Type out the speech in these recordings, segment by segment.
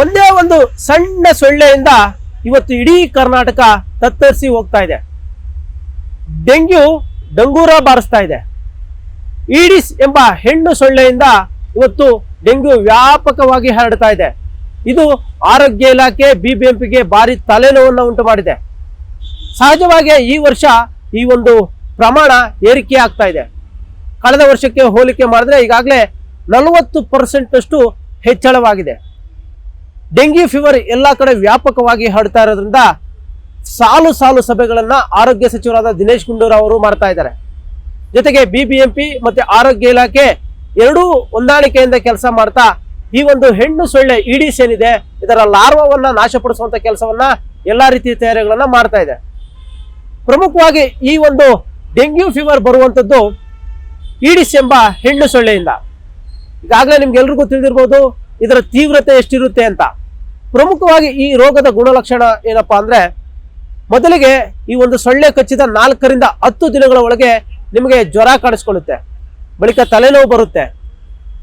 ಒಂದೇ ಒಂದು ಸಣ್ಣ ಸೊಳ್ಳೆಯಿಂದ ಇವತ್ತು ಇಡೀ ಕರ್ನಾಟಕ ತತ್ತರಿಸಿ ಹೋಗ್ತಾ ಇದೆ. ಡೆಂಗ್ಯೂ ಡಂಗೂರ ಬಾರಿಸ್ತಾ ಇದೆ. ಈಡಿಸ್ ಎಂಬ ಹೆಣ್ಣು ಸೊಳ್ಳೆಯಿಂದ ಇವತ್ತು ಡೆಂಗ್ಯೂ ವ್ಯಾಪಕವಾಗಿ ಹರಡ್ತಾ ಇದೆ. ಇದು ಆರೋಗ್ಯ ಇಲಾಖೆ ಬಿಬಿಎಂಪಿಗೆ ಭಾರಿ ತಲೆನೋವನ್ನು ಉಂಟು ಮಾಡಿದೆ ಸಹಜವಾಗಿ ಈ ವರ್ಷ ಈ ಒಂದು ಪ್ರಮಾಣ ಏರಿಕೆ ಆಗ್ತಾ ಇದೆ. ಕಳೆದ ವರ್ಷಕ್ಕೆ ಹೋಲಿಕೆ ಮಾಡಿದ್ರೆ ಈಗಾಗಲೇ ನಲವತ್ತು ಪರ್ಸೆಂಟ್ ಅಷ್ಟು ಹೆಚ್ಚಳವಾಗಿದೆ. ಡೆಂಗ್ಯೂ ಫೀವರ್ ಎಲ್ಲ ಕಡೆ ವ್ಯಾಪಕವಾಗಿ ಹರಡ್ತಾ ಇರೋದ್ರಿಂದ ಸಾಲು ಸಾಲು ಸಭೆಗಳನ್ನ ಆರೋಗ್ಯ ಸಚಿವರಾದ ದಿನೇಶ್ ಗುಂಡೂರಾವ್ ಅವರು ಮಾಡ್ತಾ ಇದ್ದಾರೆ. ಜೊತೆಗೆ ಬಿಬಿಎಂಪಿ ಮತ್ತೆ ಆರೋಗ್ಯ ಇಲಾಖೆ ಎರಡೂ ಹೊಂದಾಣಿಕೆಯಿಂದ ಕೆಲಸ ಮಾಡ್ತಾ ಈ ಒಂದು ಹೆಣ್ಣು ಸೊಳ್ಳೆ ಇಡೀಸ್ ಏನಿದೆ, ಇದರ ಲಾರ್ವವನ್ನ ನಾಶಪಡಿಸುವಂತ ಕೆಲಸವನ್ನ ಎಲ್ಲಾ ರೀತಿಯ ತಯಾರಿಗಳನ್ನ ಮಾಡ್ತಾ ಇದೆ. ಪ್ರಮುಖವಾಗಿ ಈ ಒಂದು ಡೆಂಗ್ಯೂ ಫೀವರ್ ಬರುವಂಥದ್ದು ಈಡಿಸ್ ಎಂಬ ಹೆಣ್ಣು ಸೊಳ್ಳೆಯಿಂದ. ಈಗಾಗಲೇ ನಿಮ್ಗೆಲ್ರಿಗೂ ತಿಳಿದಿರ್ಬೋದು ಇದರ ತೀವ್ರತೆ ಎಷ್ಟಿರುತ್ತೆ ಅಂತ. ಪ್ರಮುಖವಾಗಿ ಈ ರೋಗದ ಗುಣಲಕ್ಷಣ ಏನಪ್ಪಾ ಅಂದ್ರೆ, ಮೊದಲಿಗೆ ಈ ಒಂದು ಸೊಳ್ಳೆ ಕಚ್ಚಿದ ನಾಲ್ಕರಿಂದ ಹತ್ತು ದಿನಗಳ ಒಳಗೆ ನಿಮಗೆ ಜ್ವರ ಕಾಣಿಸ್ಕೊಳ್ಳುತ್ತೆ. ಬಳಿಕ ತಲೆನೋವು ಬರುತ್ತೆ,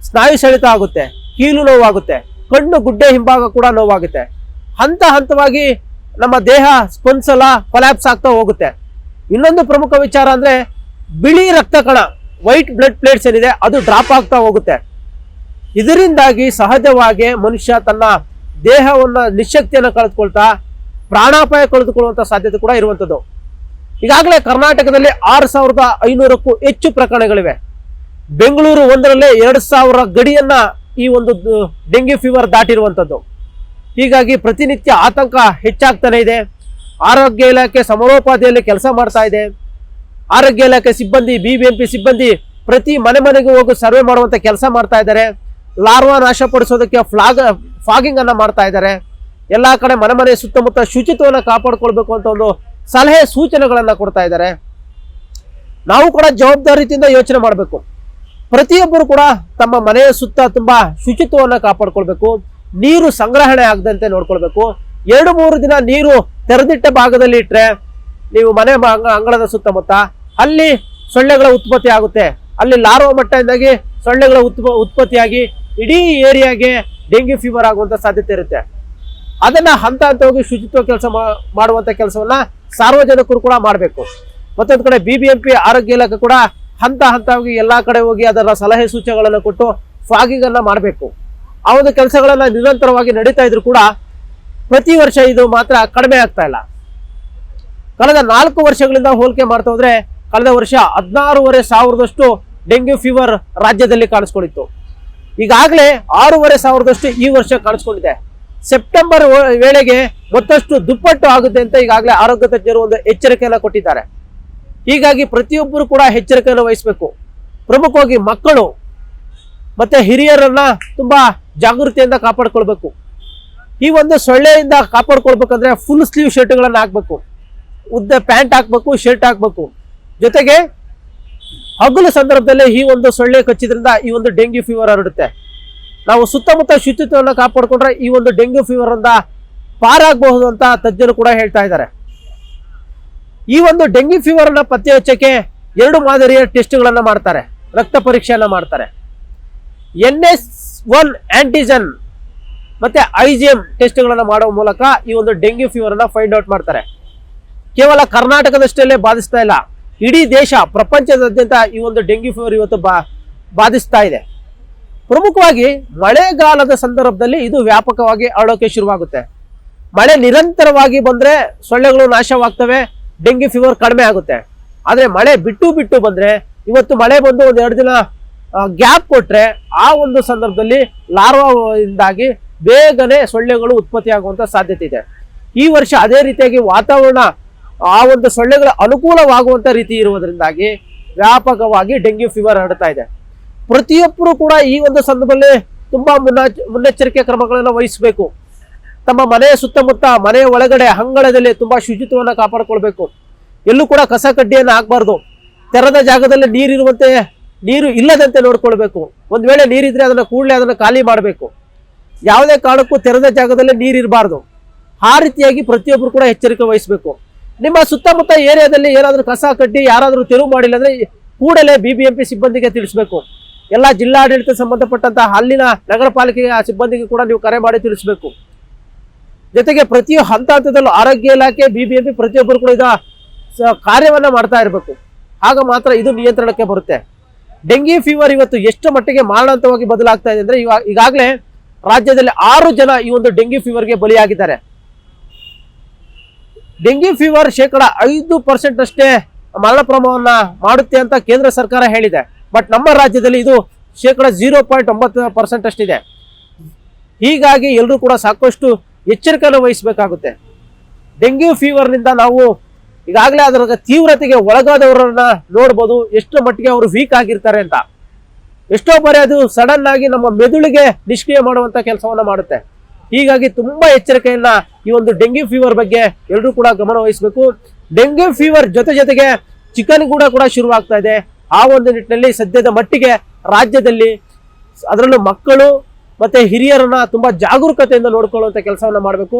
ಸ್ನಾಯು ಸೆಳೆತ ಆಗುತ್ತೆ, ಕೀಲು ನೋವಾಗುತ್ತೆ, ಕಣ್ಣು ಗುಡ್ಡೆ ಹಿಂಭಾಗ ಕೂಡ ನೋವಾಗುತ್ತೆ. ಹಂತ ಹಂತವಾಗಿ ನಮ್ಮ ದೇಹ ಸ್ಪಂದಿಸಲ ಕೊಲ್ಯಾಪ್ಸ್ ಆಗ್ತಾ ಹೋಗುತ್ತೆ. ಇನ್ನೊಂದು ಪ್ರಮುಖ ವಿಚಾರ ಅಂದ್ರೆ, ಬಿಳಿ ರಕ್ತ ಕಣ ವೈಟ್ ಬ್ಲಡ್ ಪ್ಲೇಟ್ಸ್ ಏನಿದೆ, ಅದು ಡ್ರಾಪ್ ಆಗ್ತಾ ಹೋಗುತ್ತೆ. ಇದರಿಂದಾಗಿ ಸಹಜವಾಗಿ ಮನುಷ್ಯ ತನ್ನ ದೇಹವನ್ನ ನಿಶಕ್ತಿಯನ್ನು ಕಳೆದುಕೊಳ್ತಾ ಪ್ರಾಣಾಪಾಯ ಕಳೆದುಕೊಳ್ಳುವಂತ ಸಾಧ್ಯತೆ ಕೂಡ ಇರುವಂತದ್ದು. ಈಗಾಗಲೇ ಕರ್ನಾಟಕದಲ್ಲಿ ಆರು ಸಾವಿರದ ಐನೂರಕ್ಕೂ ಹೆಚ್ಚು ಪ್ರಕರಣಗಳಿವೆ. ಬೆಂಗಳೂರು ಒಂದರಲ್ಲೇ ಎರಡು ಸಾವಿರ ಗಡಿಯನ್ನ ಈ ಒಂದು ಡೆಂಗ್ಯೂ ಫೀವರ್ ದಾಟಿರುವಂಥದ್ದು ಹೀಗಾಗಿ ಪ್ರತಿನಿತ್ಯ ಆತಂಕ ಹೆಚ್ಚಾಗ್ತಾನೆ ಇದೆ. ಆರೋಗ್ಯ ಇಲಾಖೆ ಸಮರೋಪಾದಿಯಲ್ಲಿ ಕೆಲಸ ಮಾಡ್ತಾ ಇದೆ. ಆರೋಗ್ಯ ಇಲಾಖೆ ಸಿಬ್ಬಂದಿ, ಬಿಬಿಎಂಪಿ ಸಿಬ್ಬಂದಿ ಪ್ರತಿ ಮನೆ ಮನೆಗೂ ಹೋಗಿ ಸರ್ವೆ ಮಾಡುವಂಥ ಕೆಲಸ ಮಾಡ್ತಾ ಇದ್ದಾರೆ. ಲಾರ್ವಾ ನಾಶಪಡಿಸೋದಕ್ಕೆ ಫ್ಲಾಗ್, ಫಾಗಿಂಗ್ ಅನ್ನ ಮಾಡ್ತಾ ಇದ್ದಾರೆ. ಎಲ್ಲ ಕಡೆ ಮನೆ ಮನೆ ಸುತ್ತಮುತ್ತ ಶುಚಿತ್ವವನ್ನು ಕಾಪಾಡ್ಕೊಳ್ಬೇಕು ಅಂತ ಒಂದು ಸಲಹೆ, ಸೂಚನೆಗಳನ್ನು ಕೊಡ್ತಾ ಇದ್ದಾರೆ. ನಾವು ಕೂಡ ಜವಾಬ್ದಾರಿಯಿಂದ ಯೋಚನೆ ಮಾಡಬೇಕು. ಪ್ರತಿಯೊಬ್ಬರು ಕೂಡ ತಮ್ಮ ಮನೆಯ ಸುತ್ತ ತುಂಬಾ ಶುಚಿತ್ವವನ್ನು ಕಾಪಾಡ್ಕೊಳ್ಬೇಕು. ನೀರು ಸಂಗ್ರಹಣೆ ಆಗದಂತೆ ನೋಡ್ಕೊಳ್ಬೇಕು. ಎರಡು ಮೂರು ದಿನ ನೀರು ತೆರೆದಿಟ್ಟ ಭಾಗದಲ್ಲಿ ಇಟ್ಟರೆ ನೀವು ಮನೆ ಅಂಗಳದ ಸುತ್ತಮುತ್ತ ಅಲ್ಲಿ ಸೊಳ್ಳೆಗಳ ಉತ್ಪತ್ತಿ ಆಗುತ್ತೆ. ಅಲ್ಲಿ ಲಾರ್ವ ಮಟ್ಟದಿಂದಾಗಿ ಸೊಳ್ಳೆಗಳ ಉತ್ಪ, ಉತ್ಪತ್ತಿಯಾಗಿ ಇಡೀ ಏರಿಯಾಗೆ ಡೆಂಗ್ಯೂ ಫೀವರ್ ಆಗುವಂತ ಸಾಧ್ಯತೆ ಇರುತ್ತೆ. ಅದನ್ನ ಹಂತ ಹಂತವಾಗಿ ಶುಚಿತ್ವ ಕೆಲಸ ಮಾಡುವಂತ ಕೆಲಸವನ್ನ ಸಾರ್ವಜನಿಕರು ಕೂಡ ಮಾಡಬೇಕು. ಮತ್ತೊಂದು ಕಡೆ ಬಿಬಿಎಂಪಿ ಆರೋಗ್ಯ ಇಲಾಖೆ ಕೂಡ ಹಂತ ಹಂತವಾಗಿ ಎಲ್ಲಾ ಕಡೆ ಹೋಗಿ ಅದರ ಸಲಹೆ ಸೂಚನೆಗಳನ್ನು ಕೊಟ್ಟು ಫಾಗಿಂಗ್ ಅನ್ನ ಮಾಡಬೇಕು. ಆ ಒಂದು ಕೆಲಸಗಳನ್ನ ನಿರಂತರವಾಗಿ ನಡೀತಾ ಇದ್ರು ಕೂಡ ಪ್ರತಿ ವರ್ಷ ಇದು ಮಾತ್ರ ಕಡಿಮೆ ಆಗ್ತಾ ಇಲ್ಲ. ಕಳೆದ ನಾಲ್ಕು ವರ್ಷಗಳಿಂದ ಹೋಲಿಕೆ ಮಾಡ್ತಾ ಹೋದ್ರೆ ಕಳೆದ ವರ್ಷ ಹದಿನಾರೂವರೆ ಸಾವಿರದಷ್ಟು ಡೆಂಗ್ಯೂ ಫೀವರ್ ರಾಜ್ಯದಲ್ಲಿ ಕಾಣಿಸ್ಕೊಂಡಿತ್ತು ಈಗಾಗಲೇ ಆರೂವರೆ ಸಾವಿರದಷ್ಟು ಈ ವರ್ಷ ಕಾಣಿಸ್ಕೊಂಡಿದೆ ಸೆಪ್ಟೆಂಬರ್ ವೇಳೆಗೆ ಮತ್ತಷ್ಟು ದುಪ್ಪಟ್ಟು ಆಗುತ್ತೆ ಅಂತ ಈಗಾಗಲೇ ಆರೋಗ್ಯ ತಜ್ಞರು ಒಂದು ಎಚ್ಚರಿಕೆಯನ್ನು ಕೊಟ್ಟಿದ್ದಾರೆ. ಹೀಗಾಗಿ ಪ್ರತಿಯೊಬ್ಬರು ಕೂಡ ಎಚ್ಚರಿಕೆಯನ್ನು ವಹಿಸಬೇಕು. ಪ್ರಮುಖವಾಗಿ ಮಕ್ಕಳು ಮತ್ತೆ ಹಿರಿಯರನ್ನ ತುಂಬಾ ಜಾಗೃತಿಯಿಂದ ಕಾಪಾಡ್ಕೊಳ್ಬೇಕು. ಈ ಒಂದು ಸೊಳ್ಳೆಯಿಂದ ಕಾಪಾಡ್ಕೊಳ್ಬೇಕಂದ್ರೆ ಫುಲ್ ಸ್ಲೀವ್ ಶರ್ಟ್ಗಳನ್ನು ಹಾಕ್ಬೇಕು. ಉದ್ದ ಪ್ಯಾಂಟ್ ಹಾಕ್ಬೇಕು ಶರ್ಟ್ ಹಾಕ್ಬೇಕು. ಜೊತೆಗೆ ಹಗಲು ಸಂದರ್ಭದಲ್ಲಿ ಈ ಒಂದು ಸೊಳ್ಳೆ ಕಚ್ಚಿದ್ರಿಂದ ಈ ಒಂದು ಡೆಂಗ್ಯೂ ಫೀವರ್ ಹರಡುತ್ತೆ. ನಾವು ಸುತ್ತಮುತ್ತ ಶುಚಿತ್ವವನ್ನು ಕಾಪಾಡಿಕೊಂಡ್ರೆ ಈ ಒಂದು ಡೆಂಗ್ಯೂ ಫೀವರ್ ಪಾರಾಗಬಹುದು ಅಂತ ತಜ್ಞರು ಕೂಡ ಹೇಳ್ತಾ ಇದ್ದಾರೆ. ಈ ಒಂದು ಡೆಂಗ್ಯೂ ಫೀವರ್ ಅನ್ನ ಪತ್ತೆ ಹಚ್ಚಕ್ಕೆ ಎರಡು ಮಾದರಿಯ ಟೆಸ್ಟ್ಗಳನ್ನು ಮಾಡ್ತಾರೆ. ರಕ್ತ ಪರೀಕ್ಷೆಯನ್ನು ಮಾಡ್ತಾರೆ. ಎನ್ ಎಸ್ ಒನ್ ಆಂಟಿಜನ್ ಮತ್ತೆ ಎಂ ಟೆಸ್ಟ್ಗಳನ್ನು ಮಾಡುವ ಮೂಲಕ ಈ ಒಂದು ಡೆಂಗ್ಯೂ ಫೀವರ್ ಅನ್ನ ಫೈಂಡ್ ಔಟ್ ಮಾಡ್ತಾರೆ. ಕೇವಲ ಕರ್ನಾಟಕದಷ್ಟಲ್ಲೇ ಬಾಧಿಸ್ತಾ ಇಲ್ಲ. ಇಡೀ ದೇಶ ಪ್ರಪಂಚದಾದ್ಯಂತ ಈ ಒಂದು ಡೆಂಗಿ ಫೀವರ್ ಇವತ್ತು ಬಾ, ಬಾಧಿಸ್ತಾ ಇದೆ. ಪ್ರಮುಖವಾಗಿ ಮಳೆಗಾಲದ ಸಂದರ್ಭದಲ್ಲಿ ಇದು ವ್ಯಾಪಕವಾಗಿ ಹರಡೋಕೆ ಶುರುವಾಗುತ್ತೆ. ಮಳೆ ನಿರಂತರವಾಗಿ ಬಂದ್ರೆ ಸೊಳ್ಳೆಗಳು ನಾಶವಾಗ್ತವೆ ಡೆಂಗಿ ಫೀವರ್ ಕಡಿಮೆ ಆಗುತ್ತೆ. ಆದರೆ ಮಳೆ ಬಿಟ್ಟು ಬಿಟ್ಟು ಬಂದ್ರೆ, ಇವತ್ತು ಮಳೆ ಬಂದು ಒಂದು ಎರಡು ದಿನ ಗ್ಯಾಪ್ ಕೊಟ್ಟರೆ ಆ ಒಂದು ಸಂದರ್ಭದಲ್ಲಿ ಲಾರ್ವಾದಿಂದಾಗಿ ಬೇಗನೆ ಸೊಳ್ಳೆಗಳು ಉತ್ಪತ್ತಿಯಾಗುವಂಥ ಸಾಧ್ಯತೆ ಇದೆ. ಈ ವರ್ಷ ಅದೇ ರೀತಿಯಾಗಿ ವಾತಾವರಣ ಆ ಒಂದು ಸೊಳ್ಳೆಗಳ ಅನುಕೂಲವಾಗುವಂಥ ರೀತಿ ಇರುವುದರಿಂದಾಗಿ ವ್ಯಾಪಕವಾಗಿ ಡೆಂಗ್ಯೂ ಫೀವರ್ ಹರಡ್ತಾ ಇದೆ. ಪ್ರತಿಯೊಬ್ಬರು ಕೂಡ ಈ ಒಂದು ಸಂದರ್ಭದಲ್ಲಿ ತುಂಬಾ ಮುನ್ನ ಮುನ್ನೆಚ್ಚರಿಕೆ ಕ್ರಮಗಳನ್ನು ವಹಿಸಬೇಕು. ತಮ್ಮ ಮನೆಯ ಸುತ್ತಮುತ್ತ, ಮನೆಯ ಒಳಗಡೆ, ಅಂಗಳದಲ್ಲಿ ತುಂಬಾ ಶುಚಿತ್ವವನ್ನು ಕಾಪಾಡಿಕೊಳ್ಬೇಕು. ಎಲ್ಲೂ ಕೂಡ ಕಸ ಕಡ್ಡಿಯನ್ನು ಹಾಕಬಾರ್ದು. ತೆರೆದ ಜಾಗದಲ್ಲಿ ನೀರಿರುವಂತೆ, ನೀರು ಇಲ್ಲದಂತೆ ನೋಡ್ಕೊಳ್ಬೇಕು. ಒಂದು ವೇಳೆ ನೀರಿದ್ರೆ ಅದನ್ನ ಕೂಡಲೇ ಅದನ್ನ ಖಾಲಿ ಮಾಡಬೇಕು. ಯಾವುದೇ ಕಾರಣಕ್ಕೂ ತೆರೆದ ಜಾಗದಲ್ಲಿ ನೀರಿರಬಾರ್ದು. ಆ ರೀತಿಯಾಗಿ ಪ್ರತಿಯೊಬ್ಬರು ಕೂಡ ಎಚ್ಚರಿಕೆ ವಹಿಸಬೇಕು. ನಿಮ್ಮ ಸುತ್ತಮುತ್ತ ಏರಿಯಾದಲ್ಲಿ ಏನಾದರೂ ಕಸ ಕಟ್ಟಿ ಯಾರಾದರೂ ತೆರವು ಮಾಡಿಲ್ಲ ಅಂದರೆ ಕೂಡಲೇ ಬಿ ಬಿ ಎಂ ಪಿ ಸಿಬ್ಬಂದಿಗೆ ತಿಳಿಸ್ಬೇಕು. ಎಲ್ಲ ಜಿಲ್ಲಾಡಳಿತ ಸಂಬಂಧಪಟ್ಟಂತಹ ಅಲ್ಲಿನ ನಗರ ಪಾಲಿಕೆಯ ಸಿಬ್ಬಂದಿಗೆ ಕೂಡ ನೀವು ಕರೆ ಮಾಡಿ ತಿಳಿಸಬೇಕು. ಜೊತೆಗೆ ಪ್ರತಿ ಹಂತ ಹಂತದಲ್ಲೂ ಆರೋಗ್ಯ ಇಲಾಖೆ ಬಿ ಬಿ ಪ್ರತಿಯೊಬ್ಬರು ಕೂಡ ಇದ ಕಾರ್ಯವನ್ನು ಮಾಡ್ತಾ ಇರಬೇಕು. ಆಗ ಮಾತ್ರ ಇದು ನಿಯಂತ್ರಣಕ್ಕೆ ಬರುತ್ತೆ. ಡೆಂಗಿ ಫೀವರ್ ಇವತ್ತು ಎಷ್ಟು ಮಟ್ಟಿಗೆ ಮಾರಣಾಂತವಾಗಿ ಬದಲಾಗ್ತಾ ಇದೆ ಅಂದರೆ ಈಗಾಗಲೇ ರಾಜ್ಯದಲ್ಲಿ ಆರು ಜನ ಈ ಒಂದು ಡೆಂಗಿ ಫೀವರ್ಗೆ ಬಲಿಯಾಗಿದ್ದಾರೆ. ಡೆಂಗಿ ಫೀವರ್ ಶೇಕಡ ಐದು ಪರ್ಸೆಂಟ್ ಅಷ್ಟೇ ಮರಣ ಪ್ರಮಾಣವನ್ನ ಮಾಡುತ್ತೆ ಅಂತ ಕೇಂದ್ರ ಸರ್ಕಾರ ಹೇಳಿದೆ. ಬಟ್ ನಮ್ಮ ರಾಜ್ಯದಲ್ಲಿ ಇದು ಶೇಕಡ ಜೀರೋ ಪಾಯಿಂಟ್ ಒಂಬತ್ತು ಪರ್ಸೆಂಟ್ ಹೀಗಾಗಿ ಎಲ್ಲರೂ ಕೂಡ ಸಾಕಷ್ಟು ಎಚ್ಚರಿಕೆಯನ್ನು ವಹಿಸಬೇಕಾಗುತ್ತೆ. ಡೆಂಗ್ಯೂ ಫೀವರ್ನಿಂದ ನಾವು ಈಗಾಗಲೇ ಅದರ ತೀವ್ರತೆಗೆ ಒಳಗಾದವರನ್ನ ನೋಡ್ಬೋದು. ಎಷ್ಟು ಮಟ್ಟಿಗೆ ಅವರು ವೀಕ್ ಆಗಿರ್ತಾರೆ ಅಂತ. ಎಷ್ಟೋ ಬಾರಿ ಅದು ಸಡನ್ ಆಗಿ ನಮ್ಮ ಮೆದುಳಿಗೆ ನಿಷ್ಕ್ರಿಯ ಮಾಡುವಂತ ಕೆಲಸವನ್ನ ಮಾಡುತ್ತೆ. ಹೀಗಾಗಿ ತುಂಬಾ ಎಚ್ಚರಿಕೆಯನ್ನ ಈ ಒಂದು ಡೆಂಗ್ಯೂ ಫೀವರ್ ಬಗ್ಗೆ ಎಲ್ಲರೂ ಕೂಡ ಗಮನ ವಹಿಸಬೇಕು. ಡೆಂಗ್ಯೂ ಫೀವರ್ ಜೊತೆ ಜೊತೆಗೆ ಚಿಕನ್ ಕೂಡ ಕೂಡ ಶುರುವಾಗ್ತಾ ಇದೆ. ಆ ಒಂದು ನಿಟ್ಟಿನಲ್ಲಿ ಸದ್ಯದ ಮಟ್ಟಿಗೆ ರಾಜ್ಯದಲ್ಲಿ ಅದರಲ್ಲೂ ಮಕ್ಕಳು ಮತ್ತೆ ಹಿರಿಯರನ್ನ ತುಂಬಾ ಜಾಗರೂಕತೆಯಿಂದ ನೋಡ್ಕೊಳ್ಳುವಂತ ಕೆಲಸವನ್ನ ಮಾಡಬೇಕು.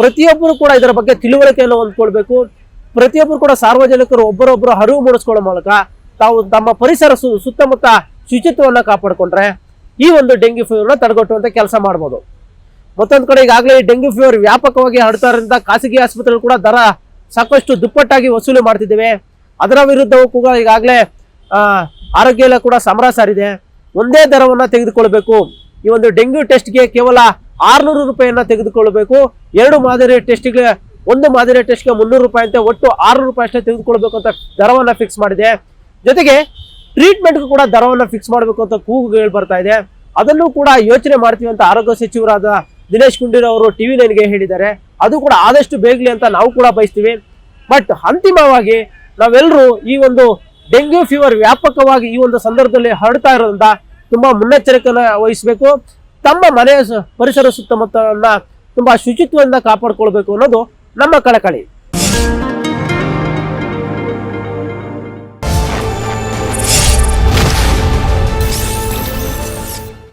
ಪ್ರತಿಯೊಬ್ಬರು ಕೂಡ ಇದರ ಬಗ್ಗೆ ತಿಳುವಳಿಕೆಯನ್ನು ಹೊಂದ್ಕೊಳ್ಬೇಕು. ಪ್ರತಿಯೊಬ್ಬರು ಕೂಡ ಸಾರ್ವಜನಿಕರು ಒಬ್ಬರೊಬ್ಬರು ಅರಿವು ಮೂಡಿಸ್ಕೊಳ್ಳೋ ಮೂಲಕ ತಾವು ತಮ್ಮ ಪರಿಸರ ಸುತ್ತಮುತ್ತ ಶುಚಿತ್ವವನ್ನು ಕಾಪಾಡಿಕೊಂಡ್ರೆ ಈ ಒಂದು ಡೆಂಗ್ಯೂ ಫೀವರ್ನ ತಡೆಗಟ್ಟುವಂತ ಕೆಲಸ ಮಾಡ್ಬೋದು. ಮತ್ತೊಂದು ಕಡೆ ಈಗಾಗಲೇ ಡೆಂಗ್ಯೂ ಫೀವರ್ ವ್ಯಾಪಕವಾಗಿ ಹರಡ್ತಾ ಇರೋದ್ರಿಂದ ಖಾಸಗಿ ಆಸ್ಪತ್ರೆಗಳು ಕೂಡ ದರ ಸಾಕಷ್ಟು ದುಪ್ಪಟ್ಟಾಗಿ ವಸೂಲಿ ಮಾಡ್ತಿದ್ದೇವೆ. ಅದರ ವಿರುದ್ಧವೂ ಕೂಡ ಈಗಾಗಲೇ ಆರೋಗ್ಯ ಇಲಾಖೆ ಕೂಡ ಸಮರ ಸಾರಿದೆ. ಒಂದೇ ದರವನ್ನು ತೆಗೆದುಕೊಳ್ಬೇಕು. ಈ ಒಂದು ಡೆಂಗ್ಯೂ ಟೆಸ್ಟ್ಗೆ ಕೇವಲ ಆರುನೂರು ರೂಪಾಯಿಯನ್ನು ತೆಗೆದುಕೊಳ್ಬೇಕು. ಎರಡು ಮಾದರಿ ಟೆಸ್ಟ್ಗೆ ಒಂದು ಮಾದರಿ ಟೆಸ್ಟ್ಗೆ ಮುನ್ನೂರು ರೂಪಾಯಿ ಅಂತ ಒಟ್ಟು ಆರುನೂರು ರೂಪಾಯಿ ಅಷ್ಟೇ ತೆಗೆದುಕೊಳ್ಬೇಕು ಅಂತ ದರವನ್ನು ಫಿಕ್ಸ್ ಮಾಡಿದೆ. ಜೊತೆಗೆ ಟ್ರೀಟ್ಮೆಂಟ್ಗೂ ಕೂಡ ದರವನ್ನು ಫಿಕ್ಸ್ ಮಾಡಬೇಕು ಅಂತ ಕೂಗುಗಳು ಬರ್ತಾ ಇದೆ. ಅದನ್ನು ಕೂಡ ಯೋಚನೆ ಮಾಡ್ತೀವಿ ಅಂತ ಆರೋಗ್ಯ ಸಚಿವರಾದ ದಿನೇಶ್ ಗುಂಡೂರವರು ಅವರು ಟಿವಿ ನೈನ್ಗೆ ಹೇಳಿದ್ದಾರೆ. ಅದು ಕೂಡ ಆದಷ್ಟು ಬೇಗಲಿ ಅಂತ ನಾವು ಕೂಡ ಬಯಸ್ತೀವಿ. ಬಟ್ ಅಂತಿಮವಾಗಿ ನಾವೆಲ್ಲರೂ ಈ ಒಂದು ಡೆಂಗ್ಯೂ ಫೀವರ್ ವ್ಯಾಪಕವಾಗಿ ಈ ಒಂದು ಸಂದರ್ಭದಲ್ಲಿ ಹರಡ್ತಾ ಇರೋದ್ರಿಂದ ತುಂಬ ಮುನ್ನೆಚ್ಚರಿಕೆಯನ್ನು ವಹಿಸಬೇಕು. ತಮ್ಮ ಮನೆಯ ಪರಿಸರ ಸುತ್ತಮುತ್ತಲನ್ನ ತುಂಬ ಶುಚಿತ್ವದಿಂದ ಕಾಪಾಡ್ಕೊಳ್ಬೇಕು ಅನ್ನೋದು ನಮ್ಮ ಕಳಕಳಿ.